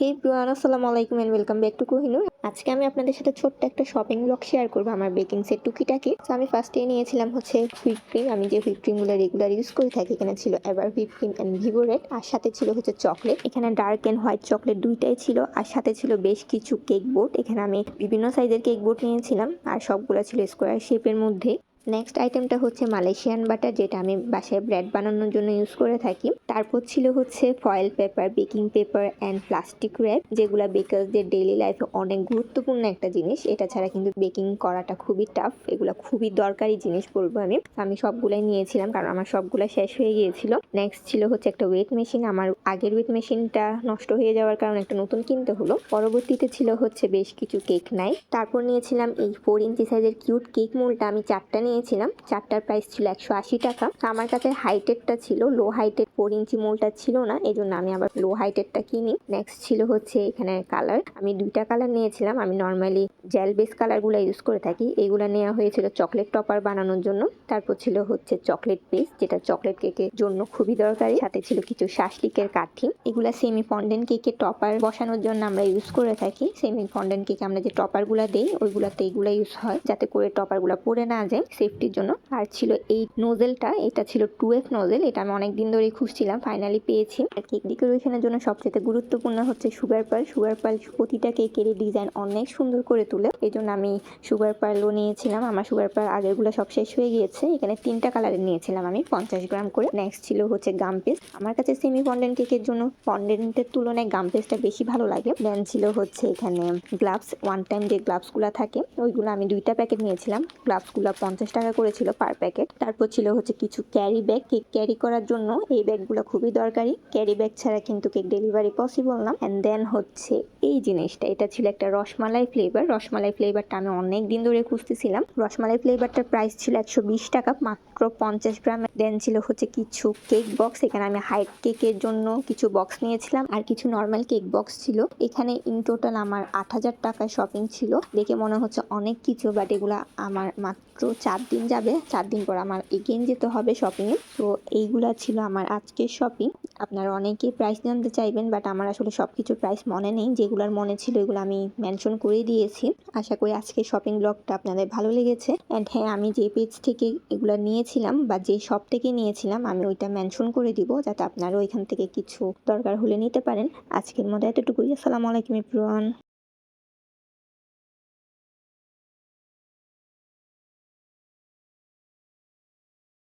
হে ব্রুয়ান আসসালামু আলাইকুম and welcome back to Kohinoor আজকে আমি আপনাদের সাথে ছোট্ট একটা শপিং ব্লগ শেয়ার করব আমার বেকিং সেট টুকিটাকি। তো আমি ফার্স্টে নিয়েছিলাম হচ্ছে হুইপ ক্রিম আমি যে হুইপ ক্রিমগুলো রেগুলার ইউজ করে থাকি, এখানে ছিল এবার হুইপ ক্রিম অ্যান্ড ভিভো রেড আর সাথে ছিল হচ্ছে চকলেট এখানে ডার্ক অ্যান্ড হোয়াইট চকলেট দুইটাই ছিল, আর সাথে ছিল বেশ কিছু কেক বোর্ড এখানে আমি বিভিন্ন সাইজের কেক বোর্ড নিয়েছিলাম, আর সবগুলো ছিল স্কোয়ার শেপের মধ্যে। নেক্সট আইটেমটা হচ্ছে মালয়েশিয়ান বাটার যেটা আমি বাসায় ব্রেড বানানোর জন্য ইউজ করে থাকি। তারপর ছিল হচ্ছে foil paper baking paper and plastic wrap যেগুলো বেকারদের ডেইলি লাইফে অনেক গুরুত্বপূর্ণ একটা জিনিস। এটা ছাড়া কিন্তু বেকিং করাটা খুবই টাফ এগুলো খুবই দরকারি জিনিস বলব আমি। আমি সবগুলাই নিয়েছিলাম, কারণ আমার সবগুলো শেষ হয়ে গিয়েছিল। নেক্সট ছিল হচ্ছে একটা ওয়েট মেশিন আমার আগের ওয়েট মেশিনটা নষ্ট হয়ে যাওয়ার কারণে একটা নতুন কিনতে হলো। পরবর্তীতে ছিল হচ্ছে বেশ কিছু কেক নাই তারপর নিয়েছিলাম এই ফোর ইঞ্চি সাইজের কিউট কেক মোলটা আমি চারটা নিয়েছিলাম। চারটার প্রাইস ছিল একশো আশি টাকা। আমার কাছে হাইটেডটা ছিল লো হাইটের ফোর ইঞ্চি মোলটা ছিল না এই জন্য আমি আবার লো হাইটেরটা কিনি। নেক্সট ছিল হচ্ছে এখানে কালার আমি দুইটা কালার নিয়েছিলাম। আমি নর্মালি জেল বেস কালারগুলো ইউজ করে থাকি। এইগুলো নেওয়া হয়েছিল চকলেট টপার বানানোর জন্য। তারপর ছিল হচ্ছে চকলেট পেস্ট যেটা চকলেট কেকের জন্য খুবই দরকারি। সাথে ছিল কিছু শাসলিকের কাঠি। এগুলা সেমি ফন্ডেন্ট কেকে টপার বসানোর জন্য আমরা ইউজ করে থাকি। সেমি ফন্ডেন্ট কেকে আমরা যে টপারগুলো দেই, ওইগুলাতে এগুলো ইউজ হয়, যাতে করে টপারগুলো পড়ে না যায়। সেফটির জন্য। আর ছিল এই নোজেলটা এটা ছিল টু এফ নোজেল এটা আমি অনেক দিন ধরেই খুঁজছিলাম ফাইনালি পেয়েছি। আর কেক ডেকোরেশনের জন্য সবচেয়ে গুরুত্বপূর্ণ হচ্ছে সুগার পার্ল সুগার পার্ল প্রতিটা কেকেরই ডিজাইন অনেক সুন্দর করে তুলে। এই জন্য আমি সুগার পার্লও নিয়েছিলাম। আমার সুগার পার্ল আগেরগুলো সব শেষ হয়ে গিয়েছে। এখানে তিনটা কালারের নিয়েছিলাম আমি, পঞ্চাশ গ্রাম করে। নেক্সট ছিল হচ্ছে গাম পেস্ট আমার কাছে সেমি ফন্ডেন্ট কেকের জন্য ফন্ডেন্টের তুলনায় গাম পেস্টটা বেশি ভালো লাগে। দেন ছিল হচ্ছে এখানে গ্লাভস ওয়ান টাইম যে গ্লাভসগুলো থাকে, ওইগুলো আমি দুইটা প্যাকেট নিয়েছিলাম। গ্লাভসগুলো পঞ্চাশ টাকা করেছিল পার প্যাকেট তারপর ছিল হচ্ছে কিছু ক্যারি ব্যাগ কেক ক্যারি করার জন্য এই ব্যাগগুলো খুবই দরকারি। ক্যারি ব্যাগ ছাড়া কিন্তু কেক ডেলিভারি পসিবল না। অ্যান্ড দেন হচ্ছে এই জিনিসটা, এটা ছিল একটা রসমালাই ফ্লেভার রসমালাই ফ্লেভারটা আমি অনেক দিন ধরে খুঁজতেছিলাম। রসমালাই ফ্লেভারটার প্রাইস ছিল একশো বিশ টাকা, মাত্র পঞ্চাশ গ্রাম। দেন ছিল হচ্ছে কিছু কেক বক্স এখানে আমি হাইট কেকের জন্য কিছু বক্স নিয়েছিলাম। আর কিছু নর্মাল কেক বক্স ছিল। এখানে ইন টোটাল আমার আট হাজার টাকায় শপিং ছিল। দেখে মনে হচ্ছে অনেক কিছু বাট এগুলা আমার মাত্র চার দিন যাবে। চার দিন পর আমার এগেন যেতে হবে শপিংয়ে তো এইগুলা ছিল আমার আজকের শপিং আপনারা অনেকেই প্রাইস জানতে চাইবেন বাট আমার আসলে সব কিছুর প্রাইস মনে নেই। যেগুলোর মনে ছিল এগুলো আমি মেনশন করে দিয়েছি। আশা করি আজকের শপিং ব্লগটা আপনাদের ভালো লেগেছে। অ্যান্ড হ্যাঁ আমি যে পেজ থেকে এগুলো নিয়েছিলাম, বা যে শপ থেকে নিয়েছিলাম, আমি ওইটা মেনশন করে দিব, যাতে আপনারা ওইখান থেকে কিছু দরকার হলে নিতে পারেন। আজকের মতো এতটুকুই। আসসালামু আলাইকুম এভরিওয়ান